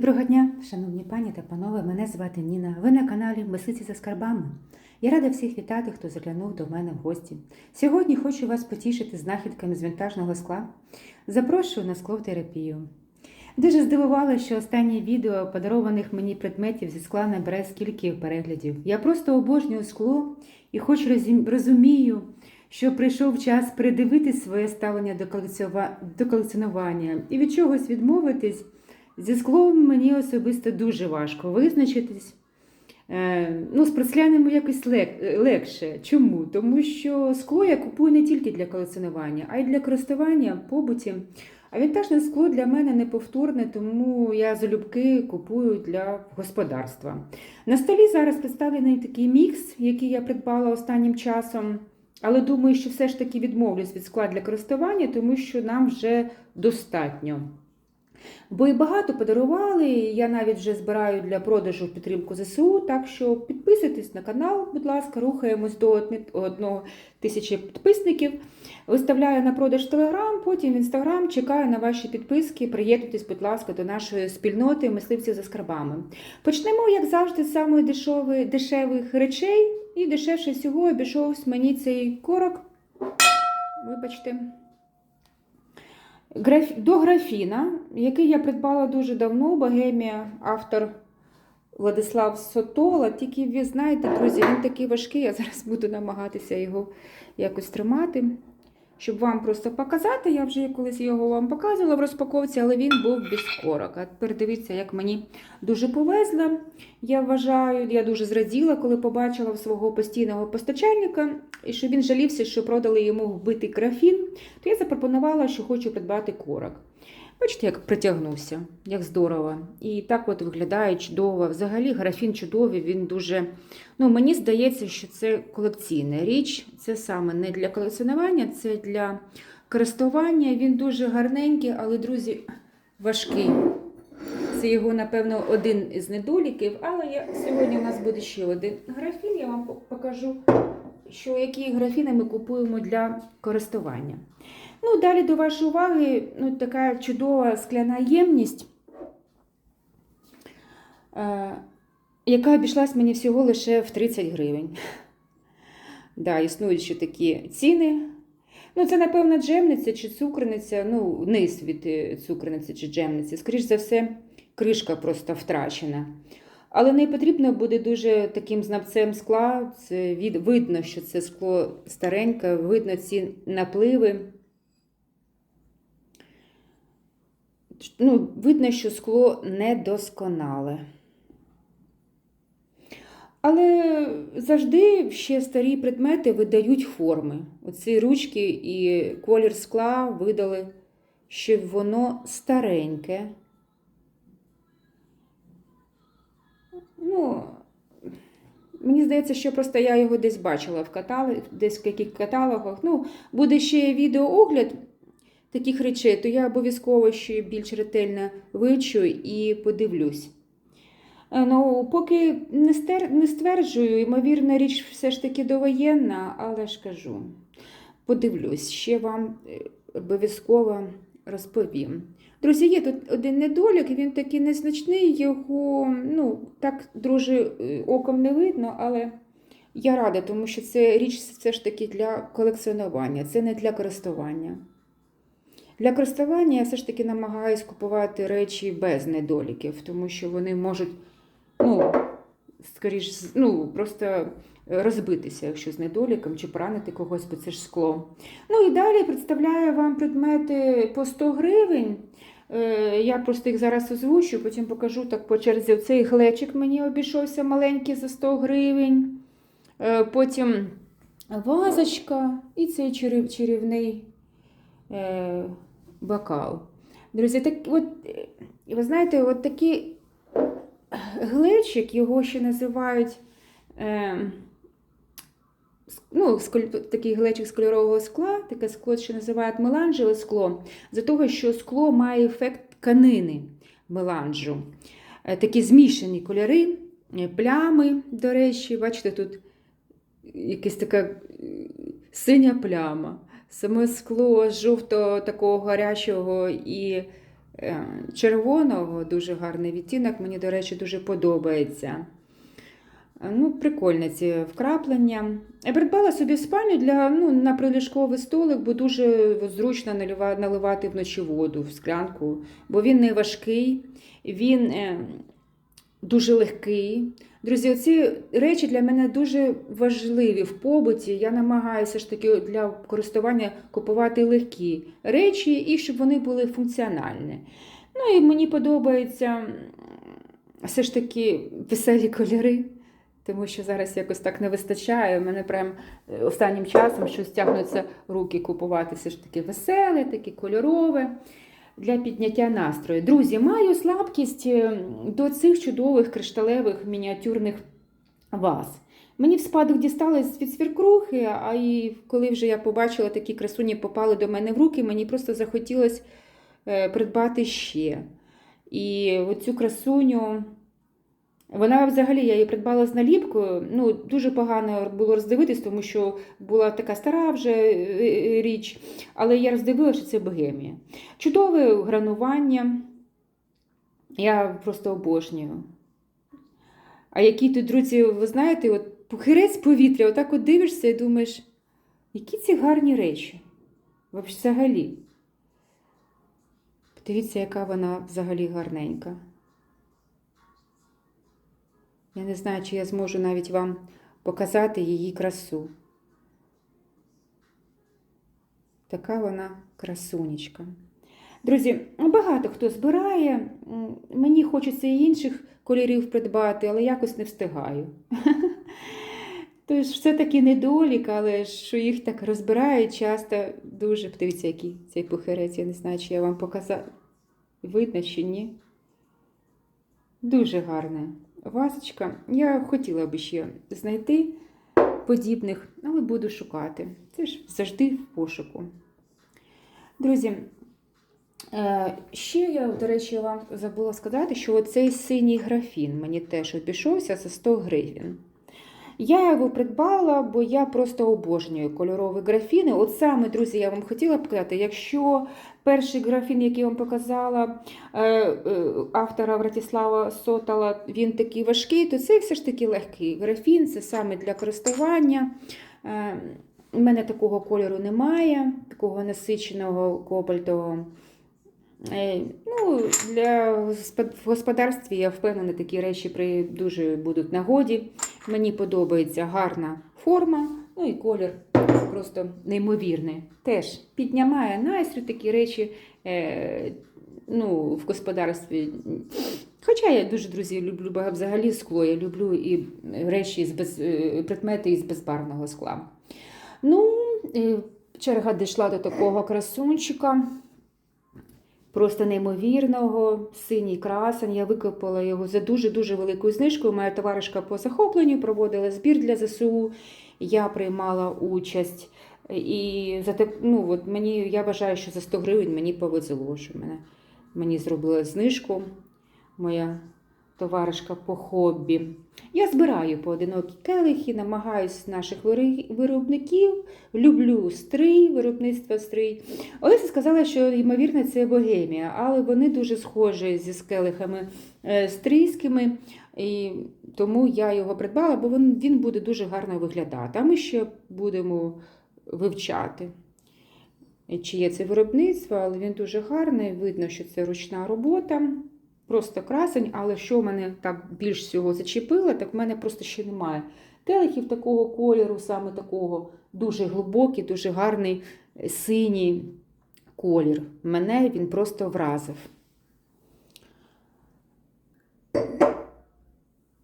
Доброго дня, шановні пані та панове. Мене звати Ніна. Ви на каналі Мислиці за скарбами. Я рада всіх вітати, хто заглянув до мене в гості. Сьогодні хочу вас потішити знахідками з вінтажного скла. Запрошую на склотерапію. Дуже здивувала, що останнє відео подарованих мені предметів зі скла набере скільки переглядів. Я просто обожнюю скло і хоч розумію, що прийшов час передивити своє ставлення до колекціонування і від чогось відмовитись. Зі склом мені особисто дуже важко визначитись. Е, ну, з порцелянами якось лег- легше. Чому? Тому що скло я купую не тільки для колекціонування, а й для користування побуті. А вінтажне скло для мене неповторне, тому я залюбки купую для господарства. На столі зараз представлений такий мікс, який я придбала останнім часом. Але думаю, що все ж таки відмовлюсь від скла для користування, тому що нам вже достатньо. Бо і багато подарували, я навіть вже збираю для продажу в підтримку ЗСУ. Так що підписуйтесь на канал, будь ласка, рухаємось до одного тисячі підписників. Виставляю на продаж Телеграм, потім в Інстаграм. Чекаю на ваші підписки. Приєднуйтесь, будь ласка, до нашої спільноти мисливців за скарбами. Почнемо, як завжди, з самої дешевої, дешевих речей. І дешевше всього обійшовся мені цей корок. Вибачте. До графіна, який я придбала дуже давно, Богемія, автор Владислав Сотола. Тільки ви знаєте, друзі, він такий важкий, я зараз буду намагатися його якось тримати. Щоб вам просто показати, я вже колись його вам показувала в розпаковці, але він був без корок. А тепер дивіться, як мені дуже повезло. Я вважаю, я дуже зраділа, коли побачила свого постійного постачальника, і що він жалівся, що продали йому вбитий графін, то я запропонувала, що хочу придбати корок. Бачите, як притягнувся, як здорово. І так от виглядає чудово. Взагалі графін чудовий, він дуже. Ну, мені здається, що це колекційна річ. Це саме не для колекціонування, це для користування. Він дуже гарненький, але, друзі, важкий. Це його, напевно, один із недоліків. Але я, сьогодні у нас буде ще один графін. Я вам покажу, що які графіни ми купуємо для користування. Ну, далі до вашої уваги ну, така чудова скляна ємність, е, яка обійшлась мені всього лише в 30 гривень. Да, існують ще такі ціни. Ну, це, напевно, джемниця чи цукрниця, ну, низ від е, цукрниці чи джемниці. Скоріш за все, кришка просто втрачена. Але не потрібно буде дуже таким знавцем скла. Це від, видно, що це скло стареньке, видно ці напливи. Ну, видно, що скло недосконале. Але завжди ще старі предмети видають форми. Оці ручки і колір скла видали, що воно стареньке. Ну, мені здається, що просто я його десь бачила в каталог, десь в яких каталогах. Ну, буде ще відеоогляд таких речей, то я обов'язково ще більш ретельно вивчу і подивлюсь. Е, Ну, поки не, стер... не стверджую, ймовірно, річ все ж таки довоєнна, але ж кажу, подивлюсь, ще вам е, обов'язково розповім. Друзі, є тут один недолік, він такий незначний, його ну, так дуже е, оком не видно, але я рада, тому що це річ все ж таки для колекціонування, це не для користування. Для користування я все ж таки намагаюсь купувати речі без недоліків, тому що вони можуть, ну, скоріш, ну, просто розбитися, якщо з недоліком, чи поранити когось, бо це ж скло. Ну і далі представляю вам предмети по 100 гривень. Е, Я просто їх зараз озвучу, потім покажу так по черзі. Цей глечик мені обійшовся маленький за 100 гривень. Е, Потім вазочка і цей чарівний бокал. Друзі, так, от, е, ви знаєте, от такий глечик, його ще називають. Е, ну, сколь- такий глечик з кольорового скла, таке скло ще називають меланжеве скло, за того, що скло має ефект тканини меланжу. Е, Такі змішані кольори, е, плями, до речі, бачите, тут якась така синя пляма. Саме скло жовто такого гарячого і е, червоного, дуже гарний відтінок. Мені, до речі, дуже подобається. Ну, прикольне ці вкраплення. Я придбала собі спальню для, ну, на приліжковий столик, бо дуже зручно наливати вночі воду в склянку, бо він не важкий, він е, дуже легкий. Друзі, ці речі для мене дуже важливі в побуті. Я намагаюся ж таки для користування купувати легкі речі і щоб вони були функціональні. Ну і мені подобається все ж таки веселі кольори. Тому що зараз якось так не вистачає. У мене прям е, останнім часом щось тягнуться руки купувати все ж таки веселе, таке кольорове для підняття настрою. Друзі, маю слабкість е, до цих чудових кришталевих мініатюрних ваз. Мені в спадок дісталось від свіркрухи, а і коли вже я побачила такі красуні попали до мене в руки, мені просто захотілося е, придбати ще. І оцю красуню. Вона взагалі я її придбала з наліпкою. Ну, дуже погано було роздивитись, тому що була така стара вже е, е, річ, але я роздивилася, що це богемія. Чудове гранування. Я просто обожнюю. А які тут, друзі, ви знаєте, от похирець повітря, отак от дивишся і думаєш, які ці гарні речі. Взагалі. Подивіться, яка вона взагалі гарненька. Я не знаю, чи я зможу навіть вам показати її красу. Така вона красунечка. Друзі, багато хто збирає. Мені хочеться і інших кольорів придбати, але якось не встигаю. Тож все-таки недолік, але що їх так розбирають часто дуже. Подивіться, який цей похирець. Я не знаю, чи я вам показала. Видно чи ні. Дуже гарна вазочка. Я хотіла би ще знайти подібних, але буду шукати. Це ж завжди в пошуку. Друзі, е, ще я, до речі, вам забула сказати, що оцей синій графін мені теж обійшовся за 100 гривень. Я його придбала, бо я просто обожнюю кольорові графіни. От саме, друзі, я вам хотіла показати, якщо перший графін, який я вам показала, е, е, автора Вратіслава Сотала, він такий важкий, то це все ж таки легкий графін, це саме для користування. Е, У мене такого кольору немає, такого насиченого кобальтового. Ну, для в господарстві я впевнена, такі речі при дуже будуть нагоді. Мені подобається гарна форма, ну і колір просто неймовірний. Теж піднімає настрій такі речі е, ну, в господарстві. Хоча я дуже, друзі, люблю взагалі скло, я люблю і речі з без, е, предмети із безбарвного скла. Ну, черга дійшла до такого красунчика. Просто неймовірного, синій красень. Я викопала його за дуже-дуже великою знижкою. Моя товаришка по захопленню проводила збір для ЗСУ. Я приймала участь. І за те, ну, от мені, я вважаю, що за 100 гривень мені повезло, що мене, мені зробила знижку моя товаришка по хобі. Я збираю поодинокі келихи, намагаюсь наших виробників, люблю стрий, виробництво стрий. Олеся сказала, що ймовірно це богемія, але вони дуже схожі зі скелихами е, стрийськими, і тому я його придбала, бо він буде дуже гарно виглядати. А ми ще будемо вивчати. Чи є це виробництво, але він дуже гарний. Видно, що це ручна робота. Просто красень, але що мене так більш всього зачепило, так в мене просто ще немає. Келихів такого кольору, саме такого дуже глибокий, дуже гарний е, синій колір. Мене він просто вразив.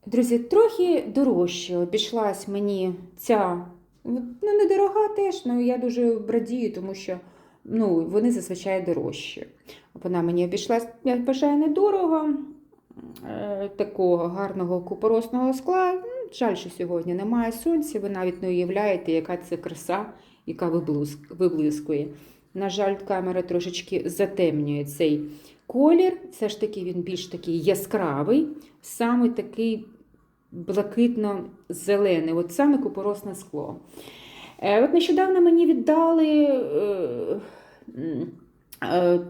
Друзі, трохи дорожче обійшлась мені ця, ну, недорога теж, але я дуже радію, тому що ну, вони зазвичай дорожчі. Вона мені обійшлась, я вважаю, недорого, е, такого гарного купоросного скла. Жаль, що сьогодні немає сонця, ви навіть не уявляєте, яка це краса, яка виблискує. На жаль, камера трошечки затемнює цей колір. Все ж таки він більш такий яскравий, саме такий блакитно-зелений, от саме купоросне скло. Е, От нещодавно мені віддали Е,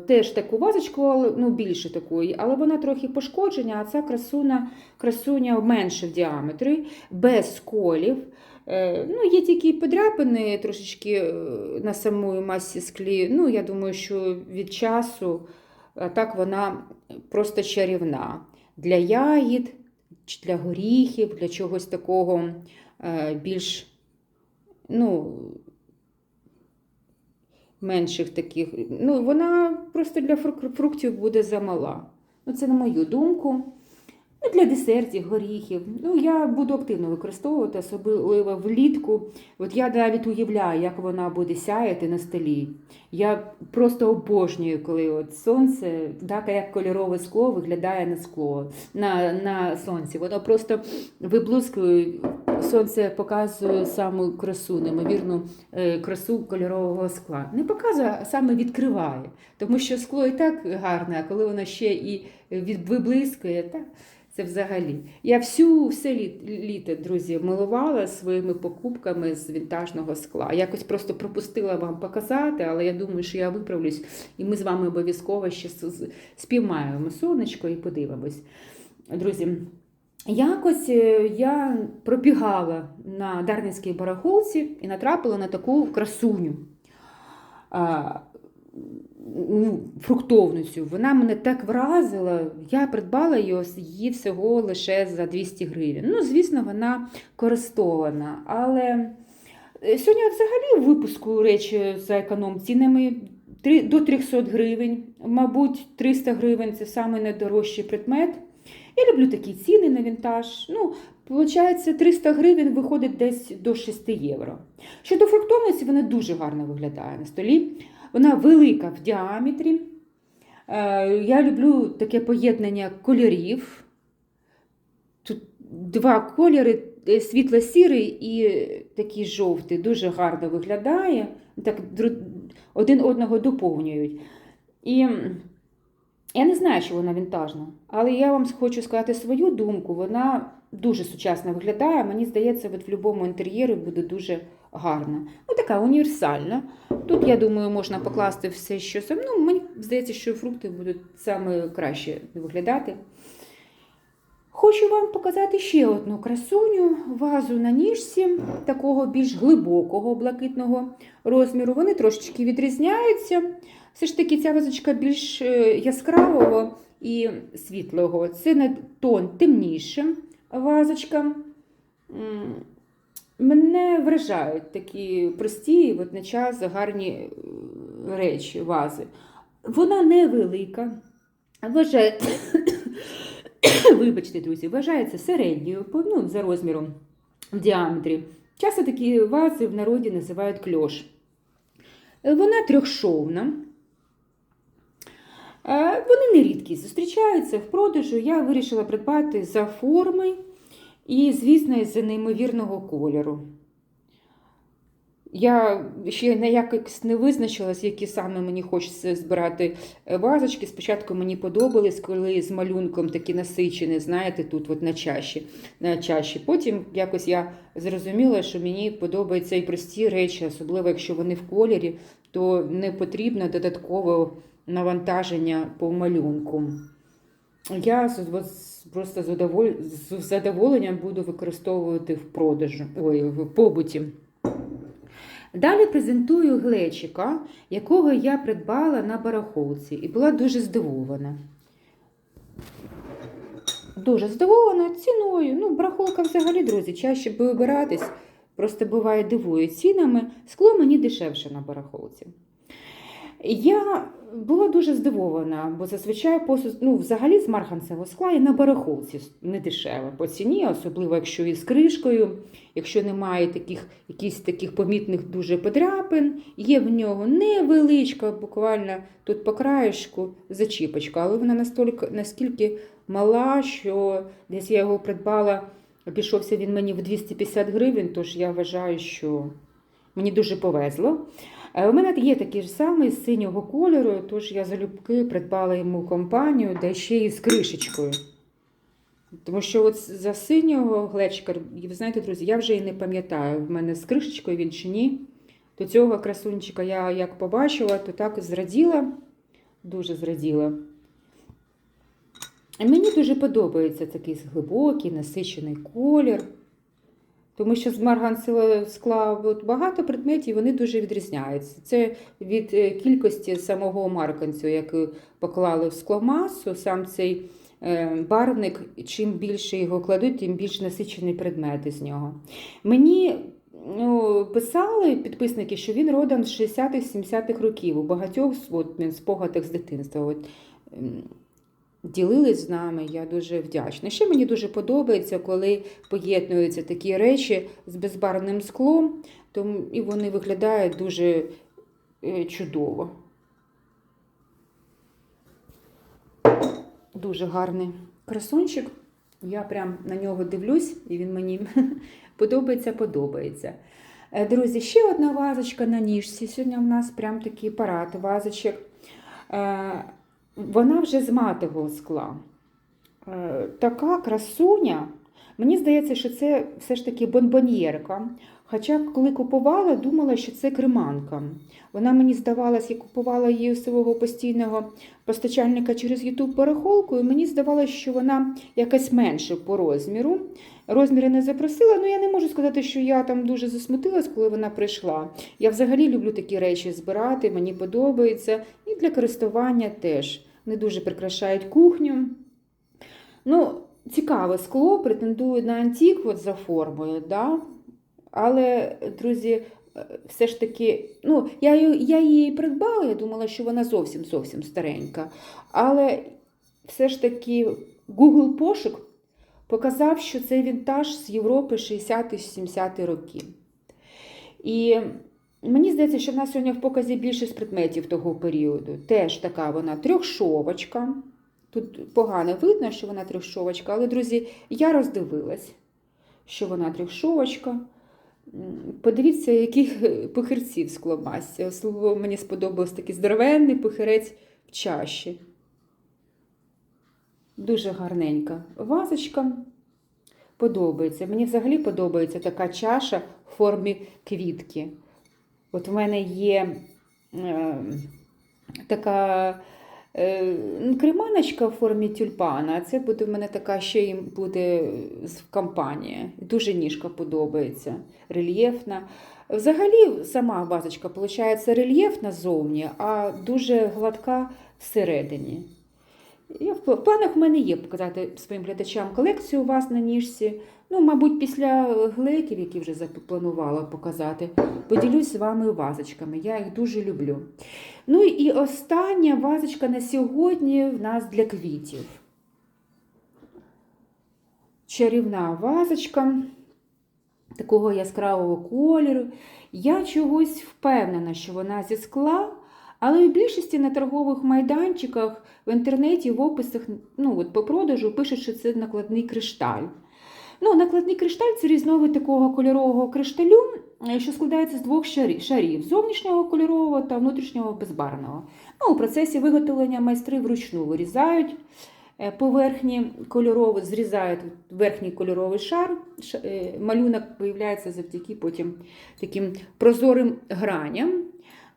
Теж таку вазочку, але ну, більше такої, але вона трохи пошкоджена, а ця красуня, красуня менше в діаметрі, без сколів. Е, Ну, Є тільки подряпини трошечки е, на самої масі склі. Ну, я думаю, що від часу так вона просто чарівна. Для ягід, для горіхів, для чогось такого е, більш ну, менших таких. Ну, вона просто для фруктів буде замала. Ну, це на мою думку. Ну, для десертів, горіхів. Ну, я буду активно використовувати, особливо влітку. От я навіть уявляю, як вона буде сяяти на столі. Я просто обожнюю, коли от сонце, так як кольорове скло виглядає на скло, на, на сонці. Воно просто виблискує, сонце показує саму красу, неймовірну е, красу кольорового скла. Не показує, а саме відкриває. Тому що скло і так гарне, а коли воно ще і виблискує, так. Це взагалі. Я всю все літо, друзі, милувала своїми покупками з вінтажного скла. Якось просто пропустила вам показати, але я думаю, що я виправлюсь, і ми з вами обов'язково ще спіймаємо сонечко і подивимось. Друзі, якось е, я пробігала на Дарницькій барахолці і натрапила на таку красуню. Фруктовницю. Вона мене так вразила. Я придбала її, всього лише за 200 гривень. Ну, звісно, вона користована. Але е, сьогодні взагалі випуску речі за економ-цінами до 300 гривень. Мабуть, 300 гривень це найдорожчий предмет. Я люблю такі ціни на вінтаж. Ну, Получається, 300 гривень виходить десь до 6 євро. Щодо фруктовниці, вона дуже гарно виглядає на столі. Вона велика в діаметрі. Е, Я люблю таке поєднання кольорів. Тут два кольори: е, світло-сірий і такий жовтий. Дуже гарно виглядає. Так один одного доповнюють. І я не знаю, що вона вінтажна, але я вам хочу сказати свою думку. Вона дуже сучасно виглядає. Мені здається, от в будь-якому інтер'єрі буде дуже гарна. Ну, така універсальна. Тут, я думаю, можна покласти все, що сам. Ну, мені здається, що фрукти будуть саме краще виглядати. Хочу вам показати ще одну красуню, вазу на ніжці, такого більш глибокого блакитного розміру. Вони трошечки відрізняються. Все ж таки, ця вазочка більш е, яскравого і світлого. Це на тон темніша вазочка. Мене вражають такі прості і водночас гарні е, речі, вази. Вона невелика. Вважає... Вибачте, друзі, вважається середньою ну, за розміром в діаметрі. Часто такі вази в народі називають кльош. Вона трьохшовна. Е, Вони не рідкі зустрічаються в продажу. Я вирішила придбати за форми і, звісно, із-за неймовірного кольору. Я ще ніякось не визначилась, які саме мені хочеться збирати е, вазочки. Спочатку мені подобались, коли з малюнком такі насичені, знаєте, тут от на чаші. На чаші. Потім якось я зрозуміла, що мені подобаються і прості речі, особливо якщо вони в кольорі, то не потрібно додаткове навантаження по малюнку. Я просто з задоволенням буду використовувати в продажу, ой, в побуті. Далі презентую глечика, якого я придбала на барахолці і була дуже здивована. Дуже здивована ціною. Ну, барахолка взагалі, друзі, чаще би вибиратись. Просто буває дивує цінами. Скло мені дешевше на барахолці. Я була дуже здивована, бо зазвичай посуд, ну, взагалі з марганцевого скла і на барахолці не дешево по ціні, особливо якщо із кришкою, якщо немає таких, якісь таких помітних дуже подряпин, є в нього невеличка, буквально тут по краєшку зачіпочка, але вона настільки, наскільки мала, що десь я його придбала, обійшовся він мені в 250 гривень, тож я вважаю, що мені дуже повезло. Е, У мене є такий ж самий з синього кольору, тож я залюбки придбала йому компанію, де ще й з кришечкою. Тому що от за синього глечика, ви знаєте, друзі, я вже і не пам'ятаю, в мене з кришечкою він чи ні. До цього красунчика я як побачила, то так зраділа. Дуже зраділа. І Мені дуже подобається такий глибокий, насичений колір. Тому що з марганцевого скла от багато предметів вони дуже відрізняються. Це від е, кількості самого марганцю, який поклали в скломасу, сам цей е, барвник, чим більше його кладуть, тим більш насичений предмети з нього. Мені ну, писали підписники, що він родом з 60-70-х років. У багатьох от, спогадах з дитинства. От, ділились з нами, я дуже вдячна. Ще мені дуже подобається, коли поєднуються такі речі з безбарвним склом, тому і вони виглядають дуже е, чудово. Дуже гарний красунчик. Я прям на нього дивлюсь, і він мені подобається, подобається. Е, Друзі, ще одна вазочка на ніжці. Сьогодні в нас прям такий парад вазочок. Вона вже з матого скла. Е, Така красуня. Мені здається, що це все ж таки бонбоньєрка. Хоча, коли купувала, думала, що це креманка. Вона мені здавалась, я купувала її у свого постійного постачальника через YouTube перехолку, і мені здавалося, що вона якась менше по розміру. Розміри не запросила, ну я не можу сказати, що я там дуже засмутилась, коли вона прийшла. Я взагалі люблю такі речі збирати, мені подобається. І для користування теж. Не дуже прикрашають кухню. Ну, цікаве скло, претендує на антик от за формою, да? але, друзі, е, все ж таки, ну, я, я її придбала, я думала, що вона зовсім зовсім старенька. Але все ж таки Google пошук показав, що це вінтаж з Європи 60-70 років. І мені здається, що в нас сьогодні в показі більшість предметів того періоду. Теж така вона трьохшовочка. Тут погано видно, що вона трьохшовочка, але, друзі, я роздивилась, що вона трьохшовочка. Подивіться, яких похирців скломасся. Особливо мені сподобався такий здоровенний похирець в чаші. Дуже гарненька вазочка. Подобається. Мені взагалі подобається така чаша в формі квітки. От в мене є е, така е, ну, креманочка в формі тюльпана, це буде в мене така ще й буде з компанії. Дуже ніжка подобається, рельєфна. Взагалі, сама вазочка виходить рельєфна ззовні, а дуже гладка всередині. Я в планах в мене є показати своїм глядачам колекцію у вас на ніжці. Ну, мабуть, після глейків, які вже запланувала показати, поділюсь з вами вазочками. Я їх дуже люблю. Ну і остання вазочка на сьогодні в нас для квітів. Чарівна вазочка такого яскравого кольору. Я чогось впевнена, що вона зі скла, але в більшості на торгових майданчиках в інтернеті в описах ну, от по продажу пишуть, що це накладний кришталь. Ну, накладний кришталь це різновид такого кольорового кришталю, е, що складається з двох шарів зовнішнього кольорового та внутрішнього безбарвного. Ну, у процесі виготовлення майстри вручну вирізають е, поверхні кольорові, зрізають верхній кольоровий шар. Е, Малюнок виявляється завдяки потім таким прозорим граням.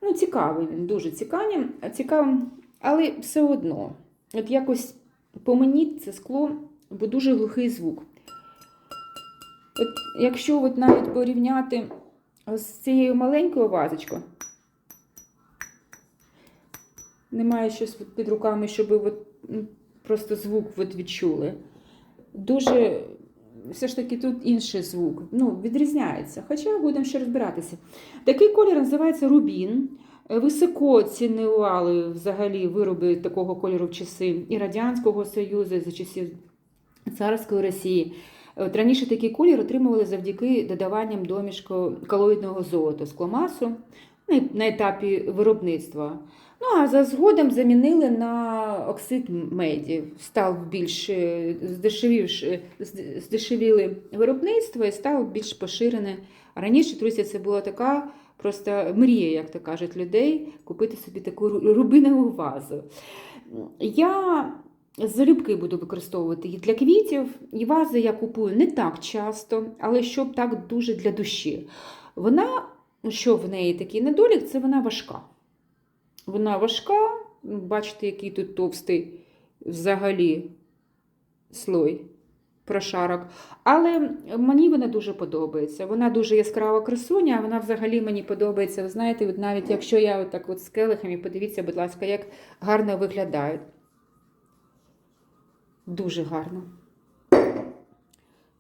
Ну, цікавий він, дуже цікавий, цікавий, але все одно, от якось по мені це скло, бо дуже глухий звук. От якщо от навіть порівняти з цією маленькою вазочкою, немає щось під руками, щоб от, просто звук от відчули. Дуже все ж таки тут інший звук. Ну, відрізняється. Хоча будемо ще розбиратися. Такий колір називається рубін. Е, Високо цінували взагалі вироби такого кольору в часи і Радянського Союзу, і за часів царської Росії. От раніше такий колір отримували завдяки додаванням домішку колоїдного золота скломасу на етапі виробництва. Ну а за згодом замінили на оксид меді. Став більш е, здешевівши- здешевіли виробництво і став більш поширене. Раніше, друзі, це була така просто мрія, як то кажуть, людей, купити собі таку ру- рубинову вазу. Я залюбки буду використовувати її для квітів. І вази я купую не так часто, але щоб так дуже для душі. Вона, що в неї такий недолік, це вона важка. Вона важка, Бачите, який тут товстий взагалі слой прошарок. Але мені вона дуже подобається. Вона дуже яскрава красуня, а вона взагалі мені подобається. Ви знаєте, от навіть якщо я отак от з келихами, подивіться, будь ласка, як гарно виглядають. Дуже гарно.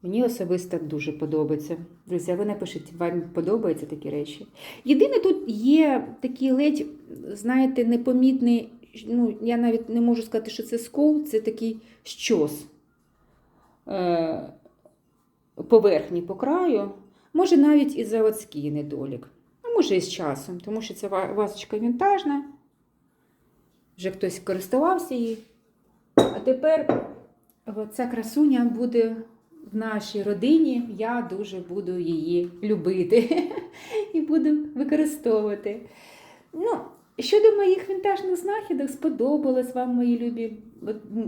Мені особисто дуже подобається. Друзі, а ви напишіть, вам подобаються такі речі. Єдине, тут є такий ледь, знаєте, непомітний, ну, я навіть не можу сказати, що це скол, це такий щос е, поверхні по краю. Може, навіть і заводський недолік. А може і з часом, тому що ця вазочка вінтажна. Вже хтось користувався її. А тепер ця красуня буде в нашій родині. Я дуже буду її любити і буду використовувати. Ну, щодо моїх вінтажних знахідок, сподобалось вам, мої любі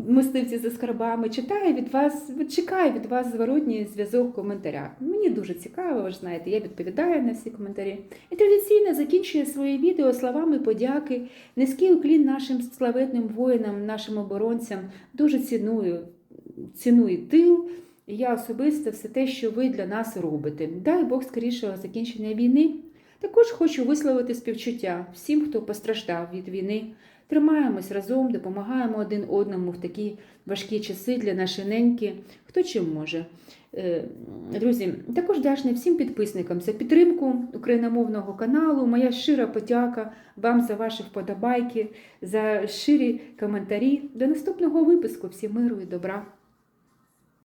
мисливці за скарбами. Читаю від вас, чекаю від вас зворотній зв'язок в коментарях. Мені дуже цікаво, ви ж знаєте, я відповідаю на всі коментарі. І традиційно закінчую своє відео словами подяки. Низький уклін нашим славетним воїнам, нашим оборонцям. Дуже ціную, ціную тил. І я особисто все те, що ви для нас робите. Дай Бог скорішого закінчення війни. Також хочу висловити співчуття всім, хто постраждав від війни. Тримаємось разом, допомагаємо один одному в такі важкі часи для нашої неньки, хто чим може. Е, Друзі, також вдячний всім підписникам за підтримку україномовного каналу. Моя щира подяка вам за ваші вподобайки, за щирі коментарі. До наступного випуску. Всім миру і добра!